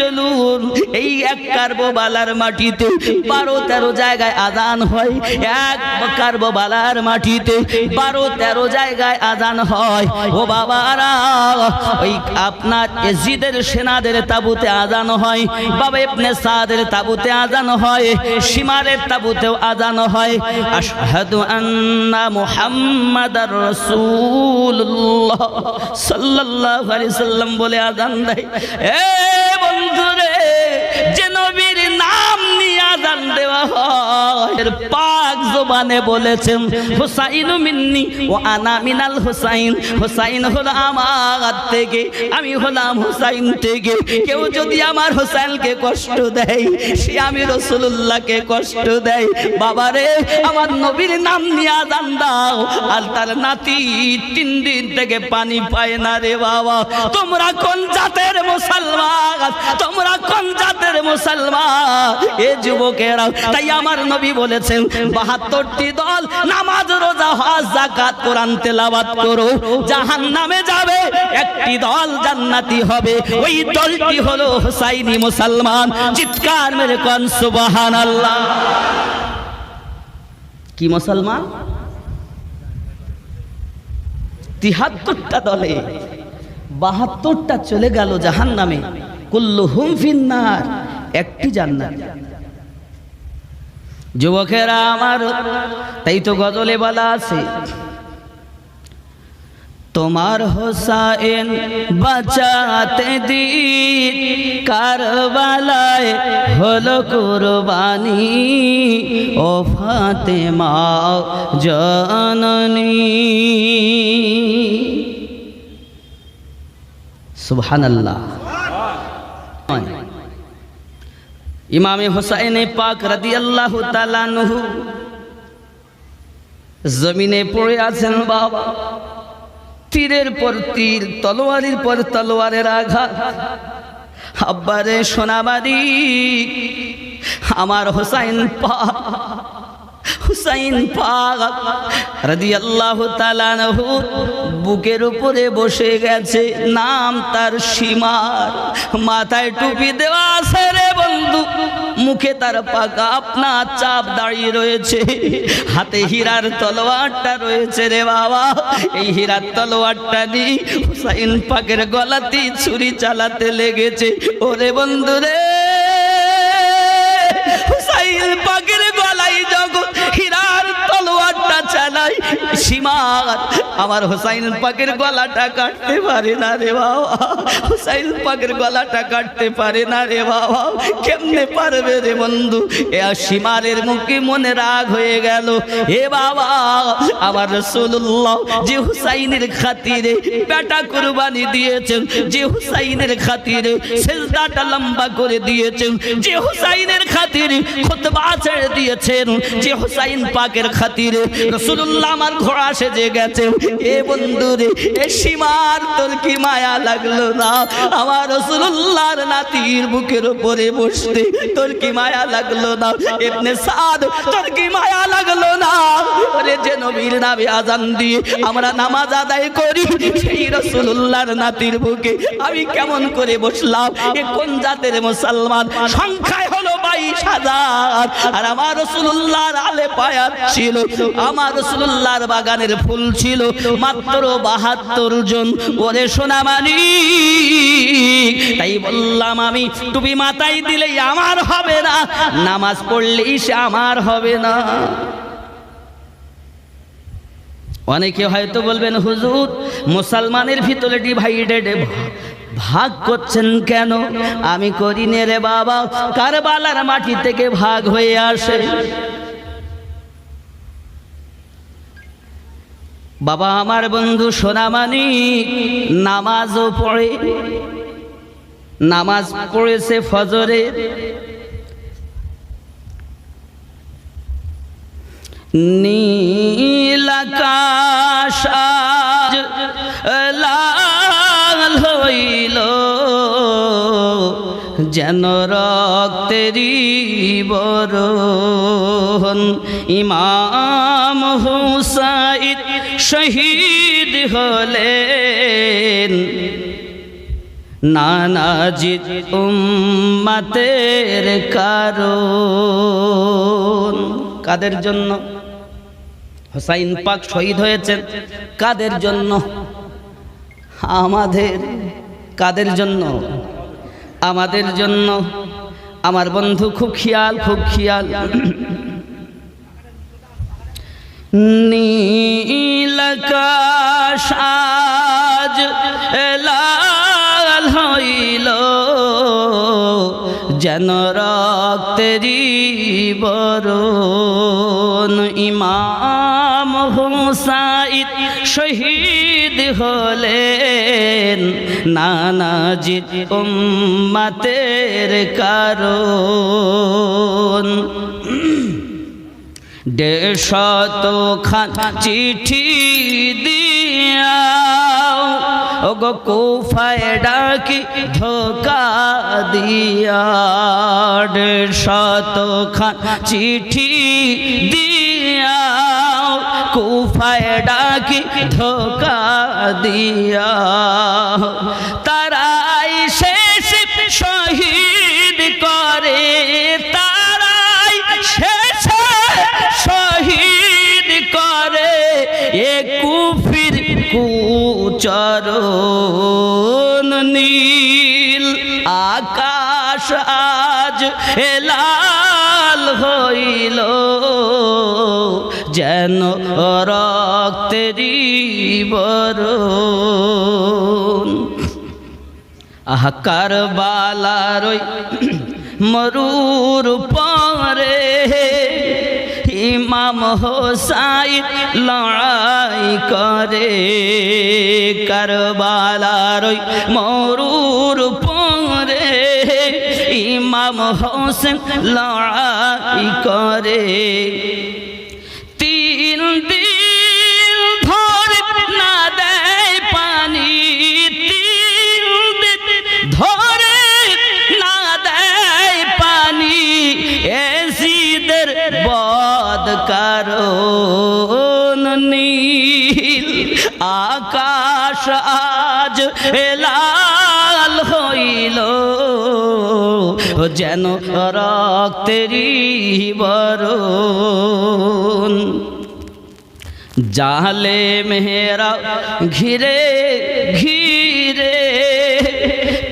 চলুন। এই এক কার্বোবালার মাটিতে বারো তেরো জায়গায় আদান হয়। এক কার্বোবালার মাটিতে বারো তেরো জায়গায় আদান হয়। ও বাবারা, ওই আপনার এজিদের সেনাদের তাবুতে আদান হয়, বাবা ইবনে সাদের তাবুতে আদান হয়, সীমারের তাবুতেও আদান হয়। আশহাদু আন্না মুহাম্মাদার রাসূলুল্লাহ। সাল্লাল্লাহু আলাইহি সাল্লাম বলে আদান দেয়। এ যে নবীর নাম নিয়ে আজান দেওয়া হয়। জবানে বলেছেন, হুসাইনু মিন্নি ও আনা মিনাল হুসাইন। হুসাইন হলো আমার থেকে, আমি হলাম হুসাইন থেকে। কেউ যদি আমার হুসাইনকে কষ্ট দেয়, সে আমি রসুল্লাহকে কষ্ট দেয়। বাবারে, আমার নবীর নাম নিয়ে আদান দাও, আর তার নাতি তিন দিন থেকে পানি পায় না রে বাবা। তোমরা কোন জাতের মুসলমান? তোমরা কোন জাতের মুসলমান? এ যুবকেরা, তাই আমার নবী বলেছেন বাহাত্তরটি দল নামাজ, রোজা, হজ জাকাত কোরআন, তেলাওয়াত করো। জাহান নামে যাবে, একটি দল জান্নাতি হবে। ওই দলটি হলো হুসাইনি মুসলমান। চিৎকার মেরে কোন, সুবহানাল্লাহ। কি মুসলমান? তিহাত্তরটা দলে বাহাত্তরটা চলে গেল জাহান নামে কুল্লু হুম ফিন্নার, একটি জান্নাত। যুবকেরা আমার, তাই তো গজলে বলা আছে। তোমার হোসাইন বাঁচাতে দিন, কারবালায় হলো কুরবানি, ও ফাতেমা জননী। সুবহানাল্লাহ। ইমামে হোসাইনে পাক রাদি আল্লাহ নহু জমিনে পড়ে আছেন বাবা। তীরের পর তীর, তলোয়ারের পর তলোয়ারের আঘাত। আব্বারে সোনাবাদি, আমার হোসাইন পা হুসাইন পাক তাআলা আনহু বুকের উপরে বসে গেছে, নাম তার সীমার। মাথায় টুপি দেওয়া আছে রে বন্ধু, মুখে তার পাকা আপনা চাপ দাঁড়িয়ে রয়েছে। হাতে হীরার তলোয়ারটা রয়েছে রে বাবা, এই হীরার তলোয়ারটা নিয়ে হুসাইন পাকের গলাতেই ছুরি চালাতে লেগেছে। ওরে বন্ধু রে, হুসাইন চালাই সীমার আমার হুসাইন পাকের গলাটা কাটতে পারে না রে বাবা। হুসাইন পাকের গলাটা কাটতে পারে না রে বাবা। কেমনে পারবে রে বন্ধু? এ সীমারের মুখে মনে রাগ হয়ে গেল। এ বাবা, আমার রসুল্লাহ যে হুসাইনের খাতিরে বেটা কুরবানি দিয়েছেন, যে হুসাইনের খাতিরে সেজদাটা লম্বা করে দিয়েছেন, যে হুসাইনের খাতিরে খুতবা ছেড়ে দিয়েছেন, যে হুসাইন পাকের খাতিরে রসুল্লাহ আমার ঘোড়া সেজে গেছে। এ বন্ধুরে, এ সীমার তোর কি মায়া লাগল না? আমার রসুল্লাহর নাতির বুকের উপরে বসতে তোর কি মায়া লাগল না? এমনি সাদ, তোর কি মায়া লাগল না? ওরে যে নবীর নামে আজান দিয়ে আমরা নামাজ আদায় করি, সেই রসুল্লাহর নাতির বুকে আমি কেমন করে বসলাম? এ কোন জাতের মুসলমান? সংখ্যায় বাইশ হাজার আর আমার রসুল্লাহর আলে পায়াত ছিল, আমার রসুল্লাহর বাগানের ফুল ছিল, মাত্র বাহাত্তর জন। ওরে সোনামানি তাই বললাম আমি টুপি মাথায় দিলেই আমার হবে না, নামাজ পড়লেই সে আমার হবে না। অনেকে হয়তো বলবেন, হুজুর, মুসলমানের ভিতরে ডিভাইডেড ভাগ করছেন কেন? আমি করি নে রে বাবা, কারবালার মাটি থেকে ভাগ হয়ে আসে। বাবা, আমার বন্ধু সোনামানি নামাজও পড়ে। নামাজ পড়েছে ফজরে। নীলাকাশ যেন রক্তেরি বরণ। ইমাম হুসাইদ শহীদ হলেন। নানাজিত উম্মাতের কারণ। কাদের জন্য? হোসাইন পাক শহীদ হয়েছেন। কাদের জন্য? আমাদের কাদের জন্য? আমাদের জন্য। আমার বন্ধু খুব খেয়াল খুব খেয়াল। নীলকাশ আজ লাল হইল, যেন রক্তেরি বরণ ইমাম হুসাইদ শহীদ হলেন নানাজিৎ উম্মাতের কারণ। দেশত খান চিঠি দিয়া ওগো কুফায় ডাকি ধোকা দিয়া দেশত খান চিঠি দিয়া কুফায় ডাকি ধোকা দিয়া তারাই শেষ শহীদ করে, তারাই শেষ শহীদ করে। এ কুফির কুচরণ নীল, আকাশ আজ লাল হইল। যেন রক্তেরি বরণ আহা, কারবালার ওই মরুর পরে ইমাম হোসাইন লড়াই করে। কারবালার মরুর পরে ইমাম হোসেন লড়াই করে। দিন ধরে না দেয় পানি না দেয় পানি, এসিদের নীল, আকাশ আজ লাল হইল। যেন রক্তেরি বরণ। জালে মেহরা ঘিরে ঘিরে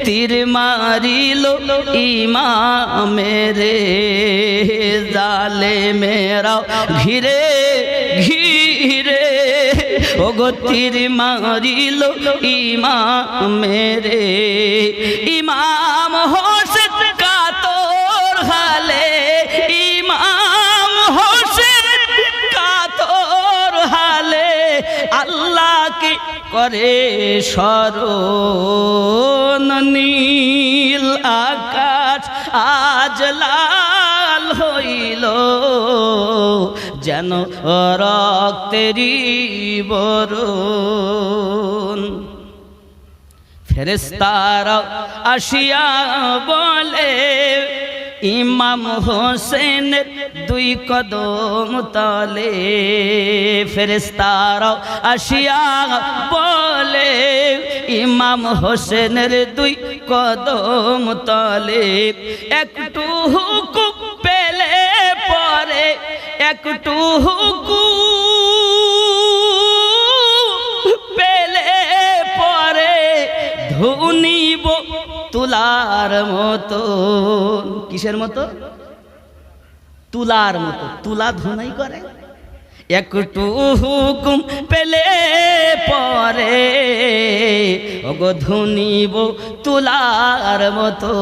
তীর মারিল ইমামেরে জালে মেরা ঘিরে ঘিরে ওগো তীর মারিল ইমামেরে ইমাম হোসেন করে স্মরণ নীল আকাশ আজ লাল হইল যেন রক্তেরি বরণ। ফেরেস্তারা আসিয়া বলে ইমাম হোসেনের দুই কদম তলে ফেরেস্তারা আসিয়া বলে, ইমাম হোসেনের দুই কদম তলে একটু হুকুম পেলে পরে একটু হুকুম পেলে পরে ধুনিব তুলার মতো কিসের মতো? তুলার মতো। তুলা ধুনাই করে। একটু হুকুম পেলে পরে। ওগো ধুনিব তুলার মতো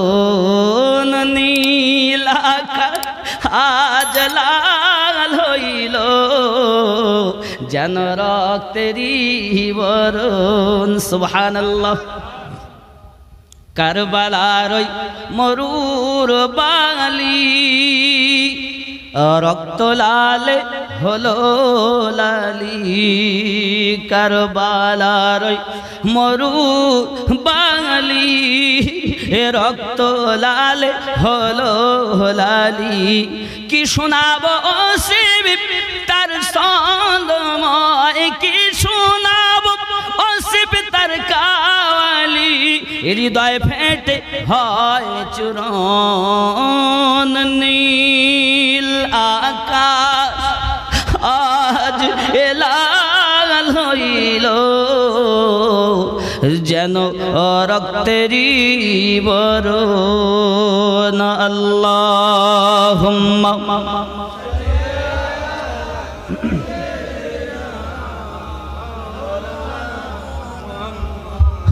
আজ লাল হইল, যেন রক্তেরি বরণ সুবহানাল্লাহ। কারবালার ওই মরুর বালি, রক্ত লাল হলো লালি। কারবালার ওই বাঙালি বালি রক্ত লাল হলো লালি। কি শোনাব শিব তার সন্দময় কি হৃদয় ফেটে হয় চূরণ নীল আকাশ। আজ এলাল হইল যেন রক্তেরই বড় আল্লাহ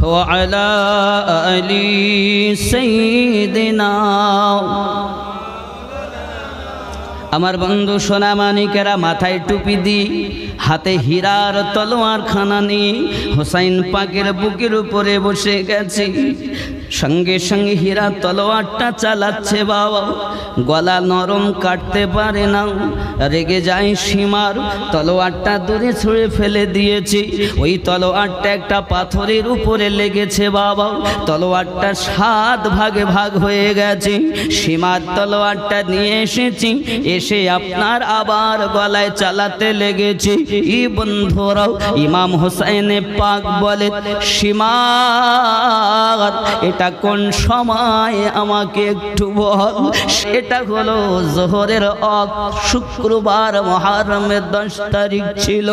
وعلى آل سيدنا আমার বন্ধু সোনা মানিকেরা মাথায় টুপি দি হাতে হীরার তলোয়ার খানা নিয়ে হোসাইন পাকের বুকের উপরে বসে গেছে সঙ্গে সঙ্গে হীরা তলোয়ারটা চালাচ্ছে বাবা। গলা নরম কাটতে পারে না। রেগে যায় সীমার। তলোয়ারটা দূরে ছুঁড়ে ফেলে দিয়েছি। ওই তলোয়ারটা একটা পাথরের উপরে লেগেছে বাবা। তলোয়ারটা সাত ভাগে ভাগ হয়ে গেছে। সীমার তলোয়ারটা নিয়ে এসেছি। এসে আপনার আবার গলায় চালাতে লেগেছে। ই বন্ধুরাও, ইমাম হোসাইনে পাক বলে, সীমার, এটা কোন সময় আমাকে একটু বল। সেটা হলো জোহরের শুক্রবার মহারমের দশ তারিখ ছিল।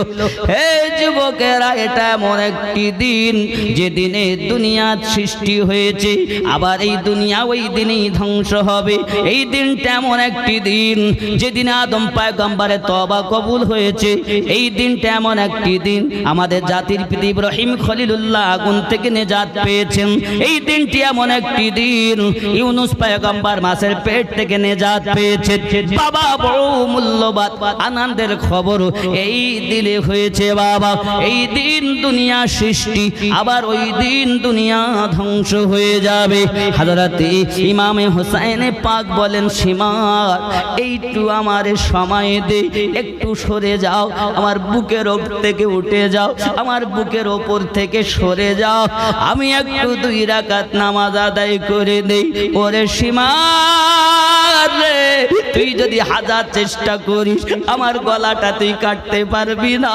হে যুবকেরা, এটা এমন একটি দিন যে দিনে দুনিয়া সৃষ্টি হয়েছে, আবার এই দুনিয়া ওই দিনেই ধ্বংস হবে। এই দিনটা এমন একটি দিন যেদিন আদম পায়গম্বারে তবা কবুল হয়েছে। এই দিনটা এমন একটি দিন আমাদের জাতির পিতা ইব্রাহিম খলিলুল্লাহ আগুন থেকে নেজাত পেয়েছেন। এই দিনটি এমন একটি দিন ইউনুস পায়গম্বার মাসের পেট থেকে নেজাত পেয়েছে। বাবা বড় মূল্যবান আনন্দের খবর এই দিলে হয়েছে বাবা। এই দিন দুনিয়া সৃষ্টি, আবার ওই দিন দুনিয়া ধ্বংস হয়ে যাবে। হাজরাতে ইমামে হোসাইনে পাক বলেন, সীমা, এইটু আমার সময় দে, একটু সরে যাও, আমার বুকের ওপ থেকে উঠে যাও, আমার বুকের ওপর থেকে সরে যাও। আমি একটু দুই রাকাত নামাজ আদায় করে দেই। ওরে সীমা তুই যদি হাজার চেষ্টা করিস, আমার গলাটা তুই কাটতে পারবি না।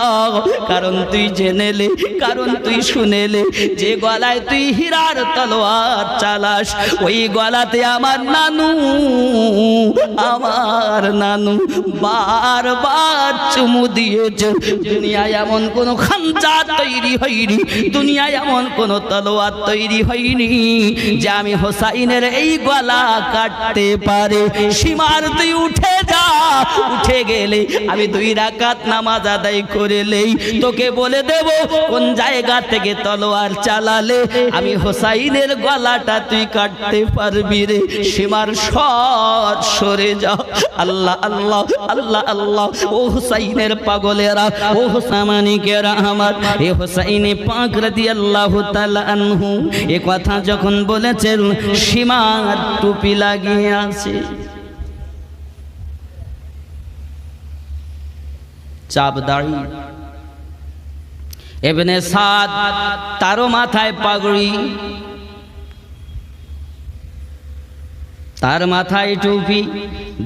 কারণ তুই জেনেলে, কারণ তুই শুনেলে, যে গলায় তুই হীরার তলোয়ার চালাস, ওই গলাতে আমার নানু আমার নানু বারবার চুমু দিয়েছে। দুনিয়ায় এমন কোনো খাঞ্চা তৈরি হয়নি, দুনিয়ায় এমন কোনো তলোয়ার তৈরি হয়নি, যে আমি হোসাইনের এই গলা কাটতে পারে। সীমার তুই উঠে যা, উঠে গেলে আমি দুই রাকাত নামাজ আদায় করে লেই তোকে বলে দেব, কোন জায়গা থেকে তলোয়ার চালালে আমি হোসাইনের গলাটা তুই কাটতে পারবি রে। সীমার সৎ সরে যা। আল্লাহ আল্লাহ আল্লাহ আল্লাহ। ও হুসাইনের পাগলেরা, ও হুসামানিকেরা আমার। এ হুসাইনে পাক রাদিয়াল্লাহু তাআলা আনহু এ কথা যখন বলেছেন, সীমার টুপি লাগিয়ে আছে। চাপ দাড়ি এবেনে সাদ তারও মাথায় পাগড়ি। তার মাথায় টুপি।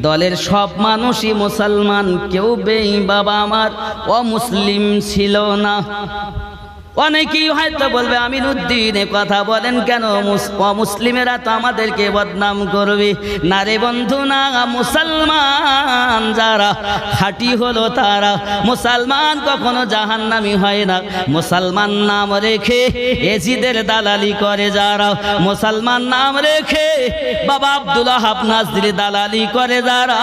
দলের সব মানুষই মুসলমান, কেউ বেই বাবা আমার, অমুসলিম ছিল না। অনেকেই হয়তো বলবে, আমিনুদ্দিন, এ কথা বলেন কেন? মুস- অমুসলিমেরা তো আমাদেরকে বদনাম করবে। না রে বন্ধু, না মুসলমান যারা, খাঁটি হলো তারা। মুসলমান কখনো জাহান্নামি হয় না। মুসলমান নাম রেখে এজিদের দালালি করে যারা। মুসলমান নাম রেখে বাবা আব্দুল্লাহ হাফনাজদের দালালি করে যারা।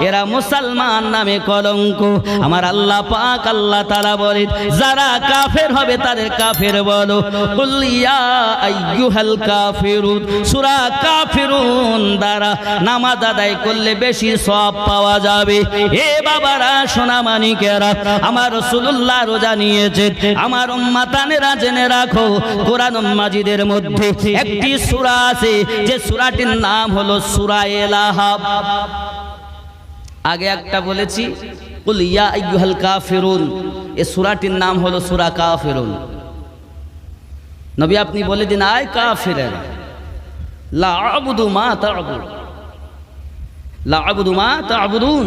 এরা মুসলমান নামে কলঙ্ক। আমার আল্লাহ পাক, আল্লাহ তারা বলেন, যারা কাফের হবে তাদের কাফের বলো, কুল ইয়া আইয়ুহাল কাফিরুন। সূরা কাফিরুন দ্বারা নামাজ আদায় করলে বেশি সওয়াব পাওয়া যাবে। এ বাবারা, সোনা মানিকেরা, আমার রাসূলুল্লাহ রোজা নিয়েছে আমার উম্মাতানেরা জেনে রাখো, কোরআন মাজিদের মধ্যে একটি সূরা আছে, যে সূরাটির নাম হলো সূরা এলাহাব। আগে একটা বলেছি কুল ইয়া আইয়ুহাল কাফিরুন এই সূরাটির নাম হলো সূরা কাফিরুন। নবী আপনি বলে দিন, আয় কাফিরেন লা আবুদু মা তা'বুদ লা আবুদু মা তা'বুদুন।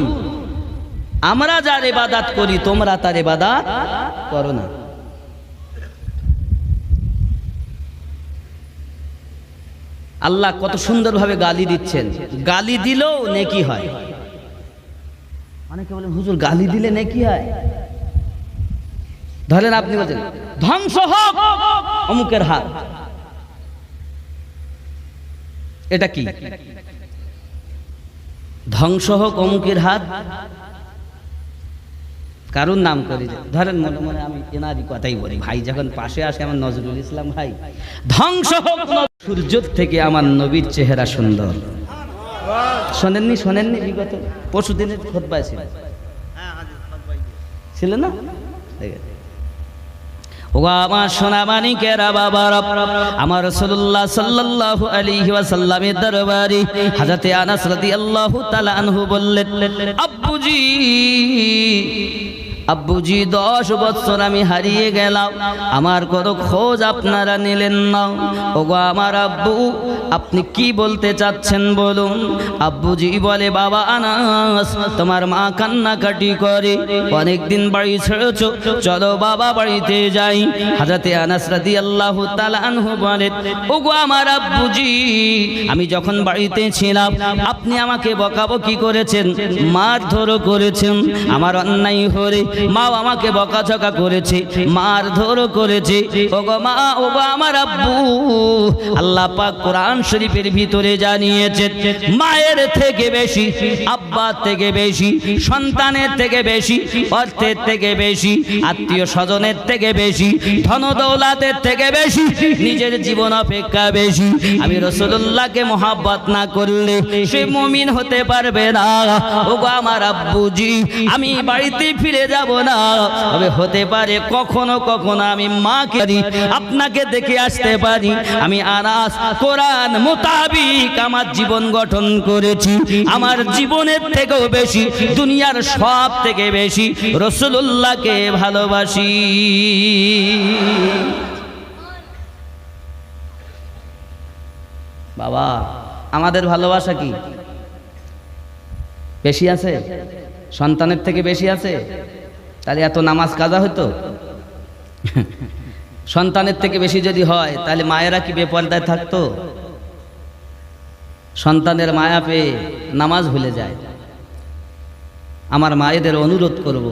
আমরা যার ইবাদত করি, তোমরা তার ইবাদত করো না। আল্লাহ কত সুন্দরভাবে গালি দিচ্ছেন। গালি দিলেও নেকি হয়। অনেকে বলেন, হুজুর, গালি দিলে নেকি হয়? ধরেন আপনি বলছেন ধ্বংস হোক অমুকের হাত। এটা কি? ধ্বংস হোক অমুকের হাত? কারুর নাম করি ধরেন মনে মনে আমি এনারই কথাই বলি, ভাই যখন পাশে আসে আমার নজরুল ইসলাম ভাই, ধ্বংস হোক সূর্যের থেকে আমার নবীর চেহারা সুন্দর। শোনেননি শোনেননি? বিগত পরশু দিনের খোদবায় ছিল। ছিল না। ওগো আমার সোনা মানিকেরা বাবার আমার রাসূলুল্লাহ সাল্লাল্লাহু আলাইহি ওয়াসাল্লামের দরবারে হযরতে আনাস রাদিয়াল্লাহু তাআলা আনহু বললেন, আব্বুজি আব্বুজি, দশ বছর আমি হারিয়ে গেলাম। আমার কত খোঁজ আপনারা নিলেন না। ওগো আমার আব্বু, আপনি কি বলতে চাচ্ছেন বলুন? আব্বুজি বলে, বাবা আনাস, তোমার মা কান্নাকাটি করে। অনেকদিন বাড়ি ছেড়েছো, চলো বাবা বাড়িতে যাই। হাজাতে আনাস রাদি আল্লাহ আনহু বলে, ওগো আমার আব্বুজি, আমি যখন বাড়িতে ছিলাম, আপনি আমাকে বকাবকি করেছেন মারধর করেছেন। আমার অন্যায় হরে মাও আমাকে বকাঝকা করেছে মারধর করেছে। ওগো মা, ওগো আমার আব্বু। আল্লাহ পাক কোরআন শরীফের ভিতরে জানিয়েছে মায়ের থেকে বেশি, আব্বার থেকে বেশি, সন্তানের থেকে বেশি, অর্থের থেকে বেশি, আত্মীয় স্বজনের থেকে বেশি, ধন দৌলাতের থেকে বেশি, নিজের জীবন অপেক্ষা বেশি। আমি রসুল্লাহকে মোহাব্বত না করলে সে মুমিন হতে পারবে না। ওগো আমার আব্বুজি, আমি বাড়িতে ফিরে যাব না। তবে হতে পারে কখনো কখনো আমি মাকে আপনাকে দেখে আসতে পারি। আমি আনাস, কোরআন মোতাবিক আমার জীবন গঠন করেছি। আমার জীবনের থেকেও বেশি, দুনিয়ার সব থেকে বেশি রসুল্লাহকে ভালোবাসি। বাবা, আমাদের ভালোবাসা কি? বেশি আছে? সন্তানের থেকে বেশি আছে? তাহলে এত নামাজ কাজা হতো? সন্তানের থেকে বেশি যদি হয়, তাহলে মায়েরা কি বেপর্দায় থাকতো? সন্তানের মায়া পেয়ে নামাজ ভুলে যায়। আমার মায়েদের অনুরোধ করব,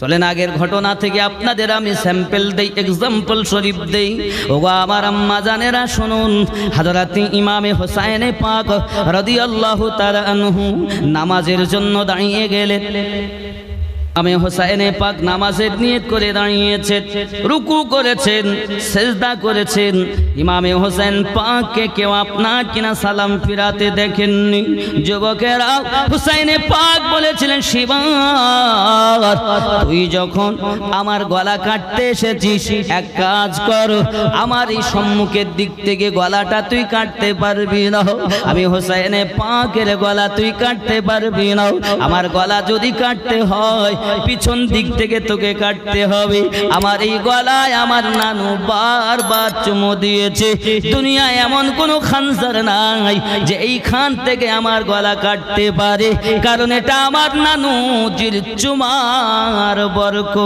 চলেন আগের ঘটনা থেকে আপনাদের আমি স্যাম্পল দেই এক্সাম্পল শরীফ দেই। ওগো আমার আম্মা জানেরা, শুনুন। হাজরাতি ইমামে হোসাইনে পাক রাদিয়াল্লাহু তাআলা আনহু নামাজের জন্য দাঁড়িয়ে গেলেন। আমি হোসাইনে পাক নামাজের নিয়ত করে দাঁড়িয়েছেন রুকু করেছেন, সেজদা করেছেন। ইমামে হোসেন পাককে কেউ আপনার কিনা সালাম ফিরাতে দেখেননি। যুবকেরা হুসাইনে পাক বলেছিলেন শিবার তুই যখন আমার গলা কাটতে এসেছিস, এক কাজ কর, আমার এই সম্মুখের দিক থেকে গলাটা তুই কাটতে পারবি না। আমি হোসাইনে পাকের গলা তুই কাটতে পারবি না। আমার গলা যদি কাটতে হয় পিছন দিক থেকে তোকে কাটতে হবে। আমার এই গলায় আমার নানু বারবার চুমো দিয়েছে। দুনিয়ায় এমন কোনো খানসার নাই যে এই খান থেকে আমার গলা কাটতে পারে। কারণ এটা আমার নানু জির চুমার বরক